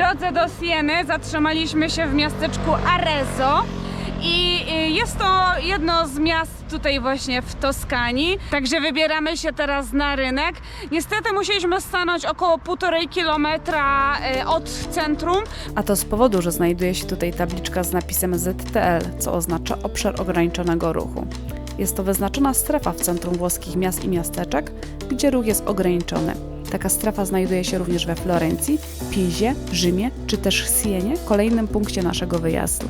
drodze do Sieny zatrzymaliśmy się w miasteczku Arezzo. I jest to jedno z miast tutaj właśnie w Toskanii, także wybieramy się teraz na rynek. Niestety musieliśmy stanąć około półtorej kilometra y, od centrum, A to z powodu, że znajduje się tutaj tabliczka z napisem ZTL, co oznacza obszar ograniczonego ruchu. Jest to wyznaczona strefa w centrum włoskich miast i miasteczek, gdzie ruch jest ograniczony. Taka strefa znajduje się również we Florencji, Pizie, Rzymie czy też Sienie, kolejnym punkcie naszego wyjazdu.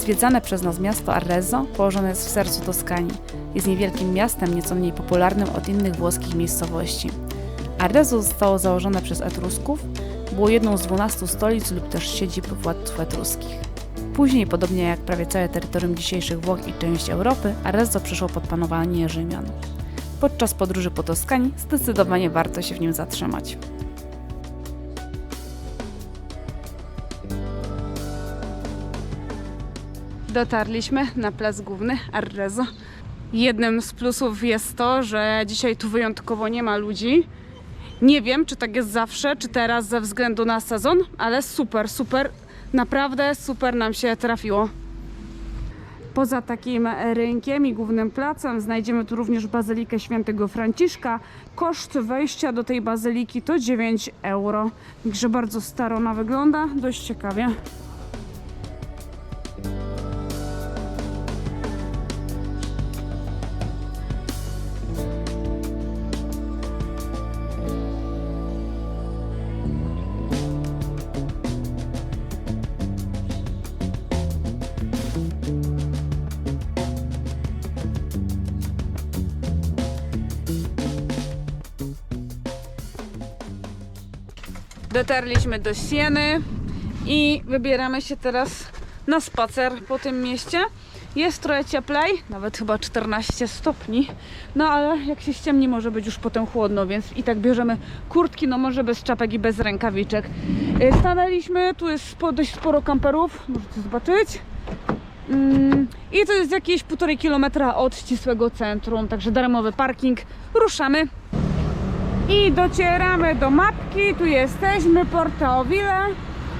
Zwiedzane przez nas miasto Arezzo położone jest w sercu Toskanii. Jest niewielkim miastem, nieco mniej popularnym od innych włoskich miejscowości. Arezzo zostało założone przez Etrusków, było jedną z 12 stolic lub też siedzib władców etruskich. Później, podobnie jak prawie całe terytorium dzisiejszych Włoch i część Europy, Arezzo przeszło pod panowanie Rzymian. Podczas podróży po Toskanii zdecydowanie warto się w nim zatrzymać. Dotarliśmy na plac główny Arezzo. Jednym z plusów jest to, że dzisiaj tu wyjątkowo nie ma ludzi. Nie wiem, czy tak jest zawsze, czy teraz ze względu na sezon, ale super, super, naprawdę super nam się trafiło. Poza takim rynkiem i głównym placem znajdziemy tu również Bazylikę Świętego Franciszka. Koszt wejścia do tej bazyliki to 9 euro. Także bardzo staro ona wygląda, dość ciekawie. Dotarliśmy do Sieny i wybieramy się teraz na spacer po tym mieście. Jest trochę cieplej, nawet chyba 14 stopni, no ale jak się ściemni może być już potem chłodno, więc i tak bierzemy kurtki, no może bez czapek i bez rękawiczek. Y, Stanęliśmy, tu jest dość sporo kamperów, możecie zobaczyć. Mm, I to jest jakieś półtorej kilometra od ścisłego centrum, także darmowy parking. Ruszamy. I docieramy do mapki, tu jesteśmy, Porta Ovile,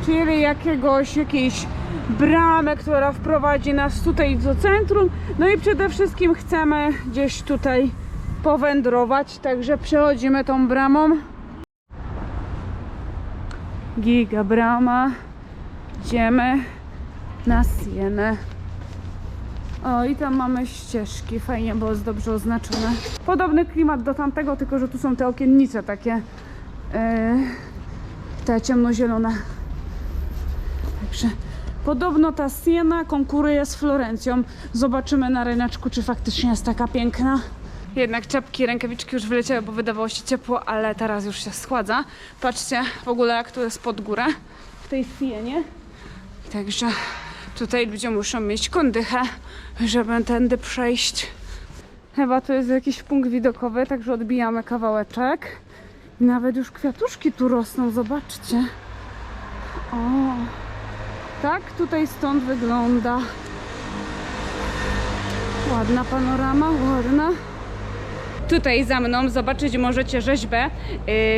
czyli jakiegoś, jakiejś bramy, która wprowadzi nas tutaj do centrum. No i przede wszystkim chcemy gdzieś tutaj powędrować, także przechodzimy tą bramą. Giga brama. Idziemy na Sienę. O, i tam mamy ścieżki, fajnie, bo jest dobrze oznaczone. Podobny klimat do tamtego, tylko że tu są te okiennice takie, yy, te ciemnozielone. Także podobno ta Siena konkuruje z Florencją. Zobaczymy na ryneczku, czy faktycznie jest taka piękna. Jednak czapki, rękawiczki już wyleciały, bo wydawało się ciepło, ale teraz już się schładza. Patrzcie w ogóle, jak tu jest pod górę w tej Sienie. Także tutaj ludzie muszą mieć kondychę, żeby tędy przejść. Chyba to jest jakiś punkt widokowy, także odbijamy kawałeczek. I nawet już kwiatuszki tu rosną, zobaczcie. O, tak tutaj stąd wygląda. Ładna panorama, ładna. Tutaj za mną zobaczyć możecie rzeźbę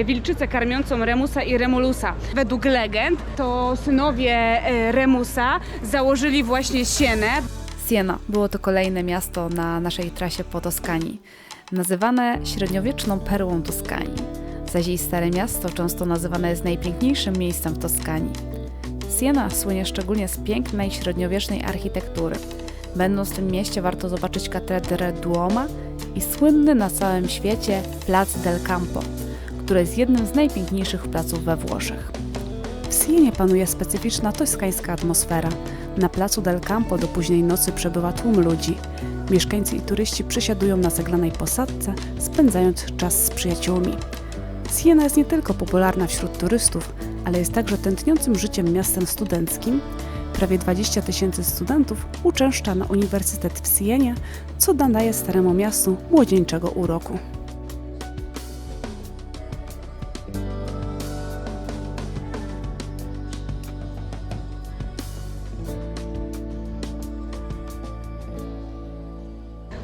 y, wilczycę karmiącą Remusa i Remulusa. Według legend to synowie y, Remusa założyli właśnie Sienę. Siena było to kolejne miasto na naszej trasie po Toskanii, nazywane średniowieczną perłą Toskanii. Zaś jej stare miasto często nazywane jest najpiękniejszym miejscem w Toskanii. Siena słynie szczególnie z pięknej średniowiecznej architektury. Będąc w tym mieście warto zobaczyć katedrę Duoma i słynny na całym świecie Plac del Campo, który jest jednym z najpiękniejszych placów we Włoszech. W Sienie panuje specyficzna toskańska atmosfera. Na placu Del Campo do późnej nocy przebywa tłum ludzi. Mieszkańcy i turyści przesiadują na zaglanej posadce, spędzając czas z przyjaciółmi. Siena jest nie tylko popularna wśród turystów, ale jest także tętniącym życiem miastem studenckim. Prawie 20 tysięcy studentów uczęszcza na Uniwersytet w Sienie, co nadaje staremu miastu młodzieńczego uroku.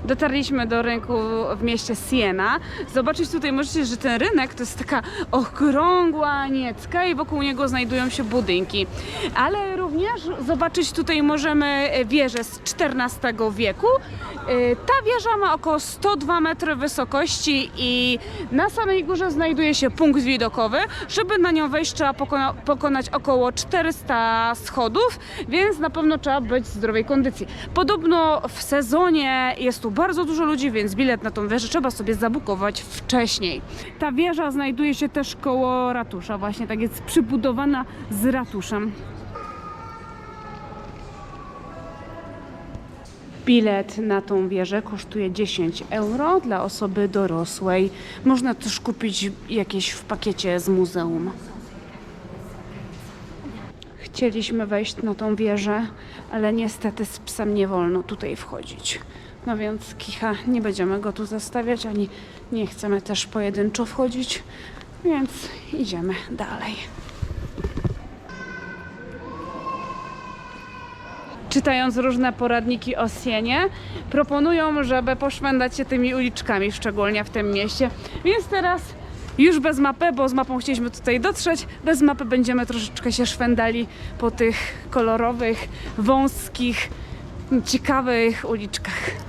Dotarliśmy do rynku w mieście Siena. Zobaczyć tutaj możecie, że ten rynek to jest taka okrągła niecka i wokół niego znajdują się budynki. Ale również zobaczyć tutaj możemy wieżę z XIV wieku. Y, Ta wieża ma około 102 metry wysokości i na samej górze znajduje się punkt widokowy. Żeby na nią wejść trzeba pokona- pokonać około 400 schodów, więc na pewno trzeba być w zdrowej kondycji. Podobno w sezonie jest tu bardzo dużo ludzi, więc bilet na tą wieżę trzeba sobie zabukować wcześniej. Ta wieża znajduje się też koło ratusza, właśnie tak jest przybudowana z ratuszem. Bilet na tą wieżę kosztuje 10 euro dla osoby dorosłej. Można też kupić jakieś w pakiecie z muzeum. Chcieliśmy wejść na tą wieżę, ale niestety z psem nie wolno tutaj wchodzić. No więc kicha, nie będziemy go tu zostawiać, ani nie chcemy też pojedynczo wchodzić, więc idziemy dalej. czytając różne poradniki o Sienie, proponują, żeby poszwędać się tymi uliczkami, szczególnie w tym mieście. Więc teraz już bez mapy, bo z mapą chcieliśmy tutaj dotrzeć, bez mapy będziemy troszeczkę się szwendali po tych kolorowych, wąskich, ciekawych uliczkach.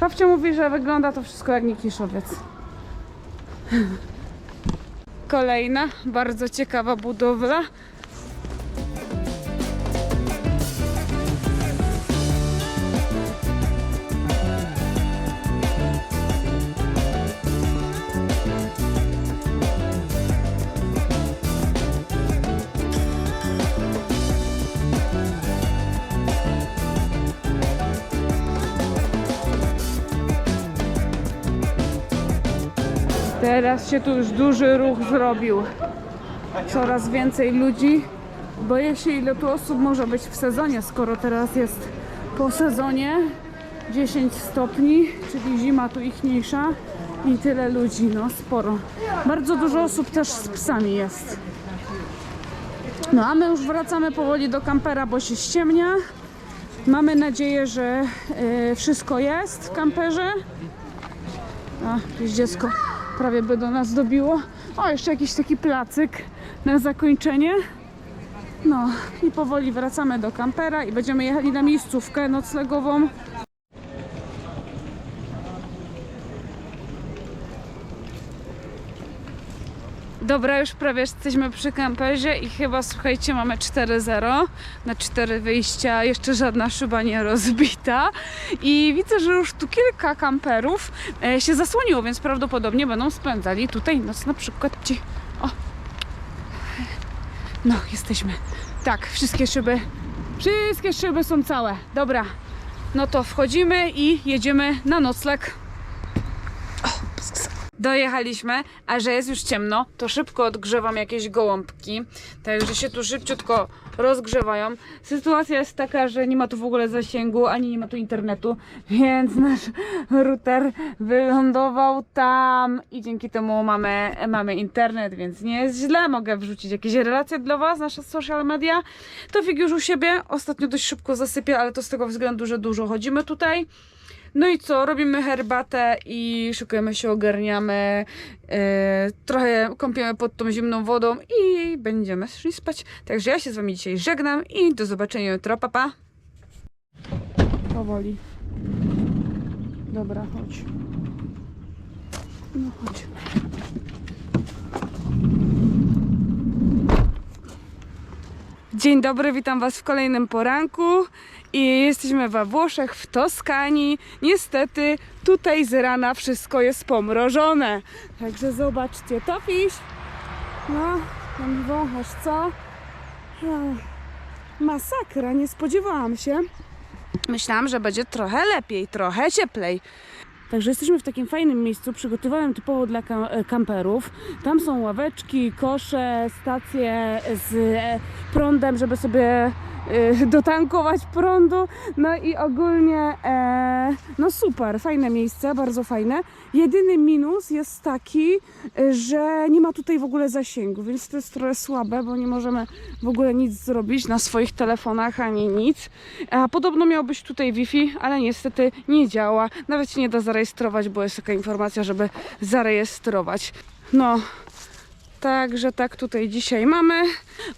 Babcia mówi, że wygląda to wszystko jak Nikiszowiec. Kolejna bardzo ciekawa budowla. Teraz się tu już duży ruch zrobił. Coraz więcej ludzi. Boję się, ile tu osób może być w sezonie, skoro teraz jest po sezonie 10 stopni, czyli zima tu ichniejsza i tyle ludzi, no sporo. Bardzo dużo osób też z psami jest. No a my już wracamy powoli do kampera, bo się ściemnia. Mamy nadzieję, że y, wszystko jest w kamperze. A, jakieś dziecko prawie by do nas dobiło. O, jeszcze jakiś taki placyk na zakończenie. No i powoli wracamy do kampera i będziemy jechali na miejscówkę noclegową. Dobra, już prawie jesteśmy przy kamperze i chyba, słuchajcie, mamy 4-0 na 4 wyjścia, jeszcze żadna szyba nie rozbita i widzę, że już tu kilka kamperów e, się zasłoniło, więc prawdopodobnie będą spędzali tutaj noc na przykład ci. O! No, jesteśmy. Tak, wszystkie szyby, wszystkie szyby są całe. Dobra, no to wchodzimy i jedziemy na nocleg. Dojechaliśmy, a że jest już ciemno, to szybko odgrzewam jakieś gołąbki, także się tu szybciutko rozgrzewają. Sytuacja jest taka, że nie ma tu w ogóle zasięgu, ani nie ma tu internetu, więc nasz router wylądował tam i dzięki temu mamy, mamy internet, więc nie jest źle. Mogę wrzucić jakieś relacje dla Was, nasze social media. To fig już u siebie, ostatnio dość szybko zasypię, ale to z tego względu, że dużo chodzimy tutaj. No i co? Robimy herbatę i szykujemy się, ogarniamy. e, trochę kąpiemy pod tą zimną wodą i będziemy szli spać. Także ja się z Wami dzisiaj żegnam i do zobaczenia jutro. Pa, pa. Powoli. Dobra, chodź. No chodź. Dzień dobry, witam Was w kolejnym poranku. I jesteśmy we Włoszech, w Toskanii. Niestety tutaj z rana wszystko jest pomrożone. Także zobaczcie, topisz. No, tam wąchasz, co? Masakra, nie spodziewałam się. Myślałam, że będzie trochę lepiej, trochę cieplej. Także jesteśmy w takim fajnym miejscu, przygotowałem typowo dla e, kamperów. Tam są ławeczki, kosze, stacje z e, prądem, żeby sobie dotankować prądu. No i ogólnie, e, no super, fajne miejsce, bardzo fajne. Jedyny minus jest taki, y, że nie ma tutaj w ogóle zasięgu, więc to jest trochę słabe, bo nie możemy w ogóle nic zrobić na swoich telefonach ani nic. A podobno miał być tutaj Wi-Fi, ale niestety nie działa. Nawet się nie da zarejestrować, bo jest taka informacja, żeby zarejestrować. No, Także tak tutaj dzisiaj mamy.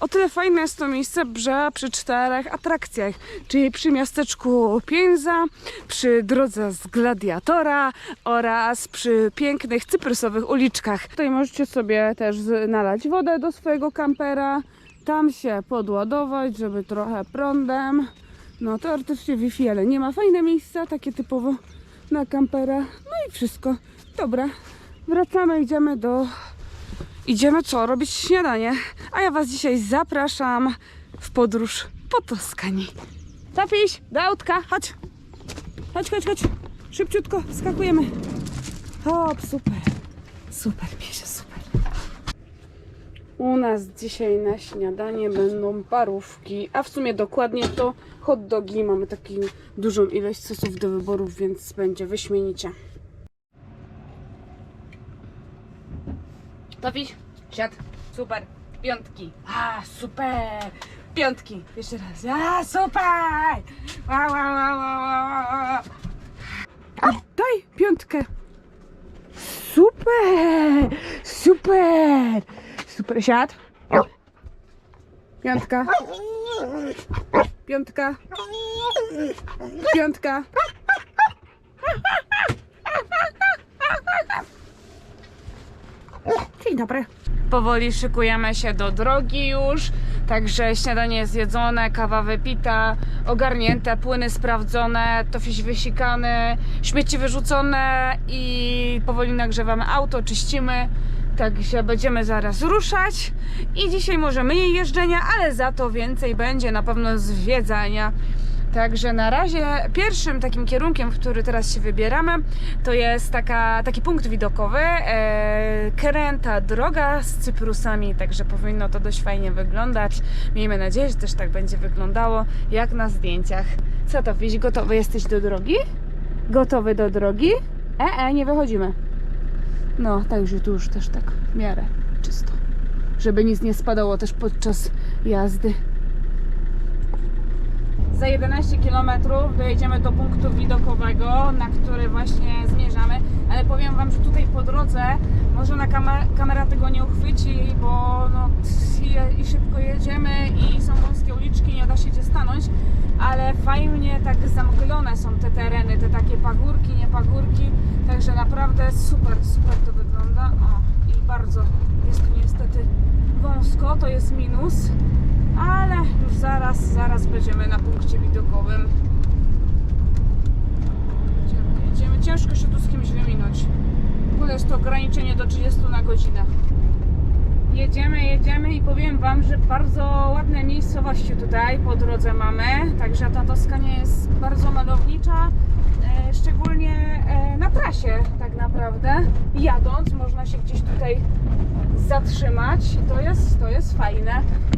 O tyle fajne jest to miejsce, że przy czterech atrakcjach, czyli przy miasteczku Pięza, przy drodze z Gladiatora oraz przy pięknych cyprysowych uliczkach. Tutaj możecie sobie też nalać wodę do swojego kampera, tam się podładować, żeby trochę prądem. No teoretycznie Wi-Fi, ale nie ma. Fajne miejsca, takie typowo na kampera. No i wszystko. Dobra, wracamy, idziemy do Idziemy co? Robić śniadanie. A ja Was dzisiaj zapraszam w podróż po Toskanii. Tapiś, do autka, chodź. Chodź, chodź, chodź. Szybciutko, skakujemy. Hop, super. Super, Miesie, super. U nas dzisiaj na śniadanie będą parówki, a w sumie dokładnie to hot dogi. Mamy taką dużą ilość sosów do wyborów, więc będzie wyśmienicie. Tapiś, siad. Super. Piątki. A, super. Piątki. Jeszcze raz. A, super. Wow, wow, wow, wow, wow. Daj piątkę. Super. Super. Super. Siad. Piątka. Piątka. Piątka. Dzień dobry. Powoli szykujemy się do drogi już, także śniadanie jest zjedzone, kawa wypita, ogarnięte, płyny sprawdzone, tofiś wysikany, śmieci wyrzucone i powoli nagrzewamy auto, czyścimy. Także będziemy zaraz ruszać i dzisiaj może mniej jeżdżenia, ale za to więcej będzie na pewno zwiedzania. Także na razie pierwszym takim kierunkiem, w który teraz się wybieramy, to jest taka, taki punkt widokowy, e, kręta droga z cyprusami, także powinno to dość fajnie wyglądać. Miejmy nadzieję, że też tak będzie wyglądało, jak na zdjęciach. Co to, wieś, gotowy jesteś do drogi? Gotowy do drogi? E, e, nie wychodzimy. No, także tu już też tak w miarę czysto. Żeby nic nie spadało też podczas jazdy. Za 11 km dojedziemy do punktu widokowego, na który właśnie zmierzamy, ale powiem Wam, że tutaj po drodze może na kamer kamera tego nie uchwyci, bo no, i, szybko jedziemy i są wąskie uliczki, nie da się gdzie stanąć, ale fajnie tak zamglone są te tereny, te takie pagórki, nie pagórki, także naprawdę super, super to wygląda. O, i bardzo jest tu niestety wąsko, to jest minus ale już zaraz, zaraz będziemy na punkcie widokowym. Jedziemy, jedziemy. Ciężko się tu z kimś wyminąć. W ogóle jest to ograniczenie do 30 na godzinę. Jedziemy, jedziemy i powiem Wam, że bardzo ładne miejscowości tutaj po drodze mamy. Także ta Toskania jest bardzo malownicza, szczególnie e, na trasie tak naprawdę. Jadąc można się gdzieś tutaj zatrzymać i to jest, to jest fajne,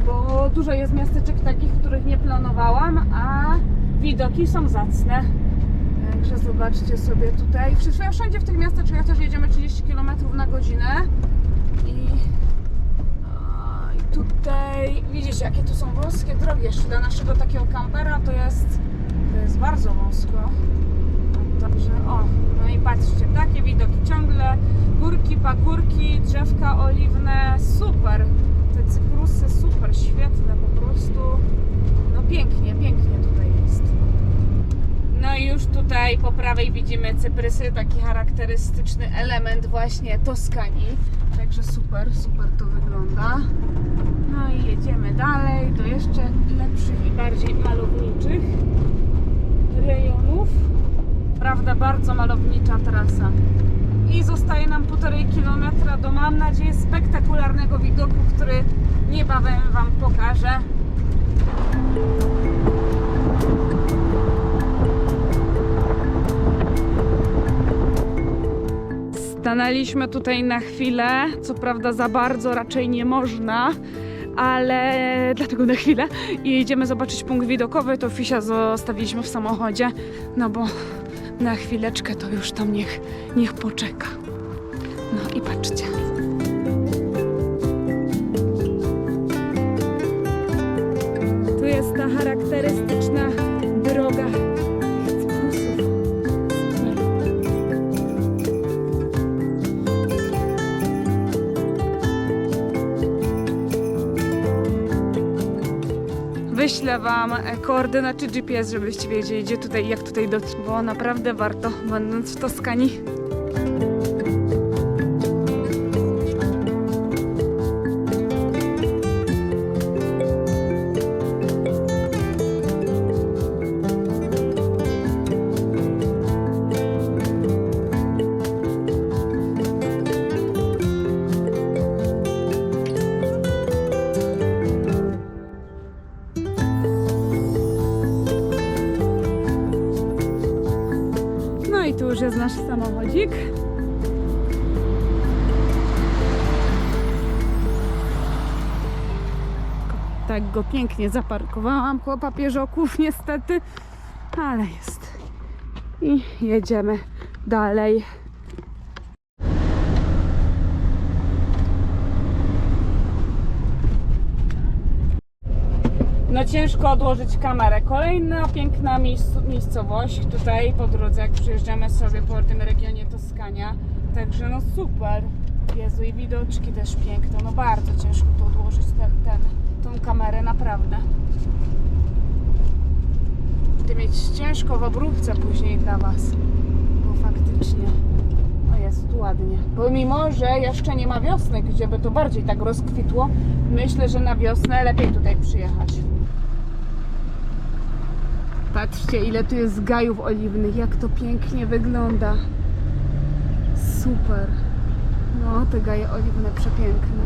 bo dużo jest miasteczek takich, których nie planowałam, a widoki są zacne. Także zobaczcie sobie tutaj. Wszędzie- w tych miasteczkach też jedziemy 30 km na godzinę i, i tutaj widzicie jakie tu są wąskie drogi. Jeszcze dla naszego takiego kampera to jest, to jest bardzo wąsko. Także o, no i patrzcie, takie widoki ciągle, górki, pagórki, drzewka oliwne, super. Te cyprusy super, świetne po prostu. No pięknie, pięknie tutaj jest. No i już tutaj po prawej widzimy cyprysy, taki charakterystyczny element właśnie Toskanii. Także super, super to wygląda. No i jedziemy dalej do jeszcze lepszych i bardziej malowniczych rejonów. Prawda, bardzo malownicza trasa. I zostaje nam półtorej kilometra do, mam nadzieję, spektakularnego widoku, który niebawem Wam pokażę. Stanęliśmy tutaj na chwilę, co prawda za bardzo raczej nie można, ale dlatego na chwilę i idziemy zobaczyć punkt widokowy, to Fisia zostawiliśmy w samochodzie, no bo na chwileczkę to już tam niech, niech poczeka. No i patrzcie. Tu jest ta charakterystyczna Wyślę Wam koordynaty GPS, żebyście wiedzieli, gdzie tutaj, jak tutaj dotrzeć, bo naprawdę warto, będąc w Toskanii. Jest nasz samochodzik. Tak go pięknie zaparkowałam koło papieżoków niestety, ale jest. I jedziemy dalej. No ciężko odłożyć kamerę. Kolejna piękna miejsc- miejscowość tutaj po drodze, jak przyjeżdżamy sobie po tym regionie Toskania. Także no super. Jezu i widoczki też piękne. No bardzo ciężko tu odłożyć ten, ten, tą kamerę, naprawdę. Ty mieć ciężko w obróbce później dla Was. Bo faktycznie. Jest ładnie. Pomimo, że jeszcze nie ma wiosny, gdzie by to bardziej tak rozkwitło, myślę, że na wiosnę lepiej tutaj przyjechać. Patrzcie, ile tu jest gajów oliwnych, jak to pięknie wygląda. Super. No, te gaje oliwne przepiękne.